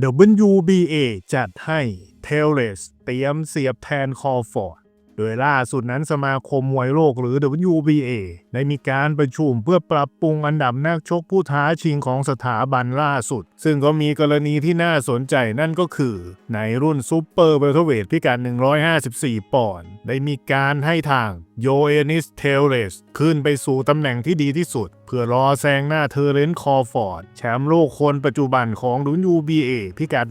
WBA จัดให้เทเลสเตรียมเสียบแทนคอฟอร์ด โดยล่าสุดนั้นสมาคมมวยโลกหรือ WBA ได้มีการประชุมเพื่อปรับปรุงอันดับนักชกผู้ท้าชิงของสถาบันล่าสุด ซึ่งก็มีกรณีที่น่าสนใจนั่นก็คือ ในรุ่นซูเปอร์เวลเทเวทพิกัด154 ปอนด์ได้มีการให้ทางโยเอนิสเทเลสขึ้นไปสู่ตำแหน่งที่ดีที่สุด เพื่อรอแซงหน้าเทอร์เรนต์คอร์ฟอร์ด แชมป์โลกคนปัจจุบันของ WBA พิกัด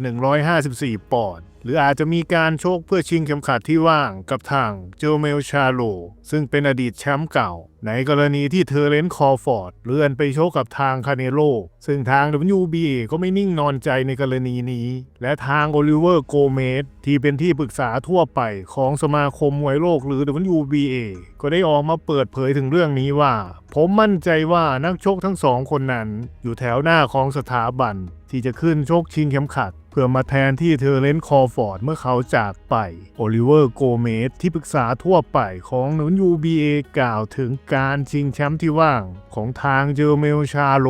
154 ปอนด์ หรืออาจจะมีการโชคเพื่อชิงเข็มขัดที่ว่างกับทางเจอเมลชาโล ซึ่งเป็นอดีตแชมป์เก่า ในกรณีที่เทอเรนต์คอร์ฟอร์ดเลื่อนไปโชคกับทางคาเนโล ซึ่งทาง WBA ก็ไม่นิ่งนอนใจในกรณีนี้ และทางโอลิเวอร์โกเมสที่เป็นที่ปรึกษาทั่วไปของสมาคมมวยโลกหรือ WBA ก็ได้ออกมาเปิดเผยถึงเรื่องนี้ว่า ผมมั่นใจว่านักชกทั้งสองคนนั้น อยู่แถวหน้าของสถาบันที่จะขึ้นชกชิงเข็มขัด เพื่อมาแทนที่เทอร์เรนต์คอร์ฟอร์ดเมื่อเขาจากไป โอลิเวอร์โกเมสที่ปรึกษาทั่วไปของหนุน UBA กล่าวถึงการชิงแชมป์ที่ว่างของทางเจอเมลชาโล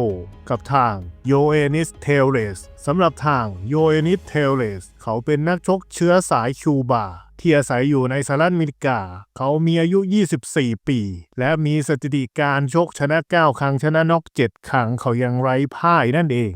กับทางโยเอนิสเทเลสสำหรับทางโยเอนิสเทเลสเขาเป็นนักชกเชื้อสายคิวบาที่อาศัยอยู่ในสหรัฐอเมริกา เขามีอายุ 24 ปี และมีสถิติการชกชนะ 9 ครั้งชนะน็อก7ครั้งเขายังไร้พ่ายนั่นเอง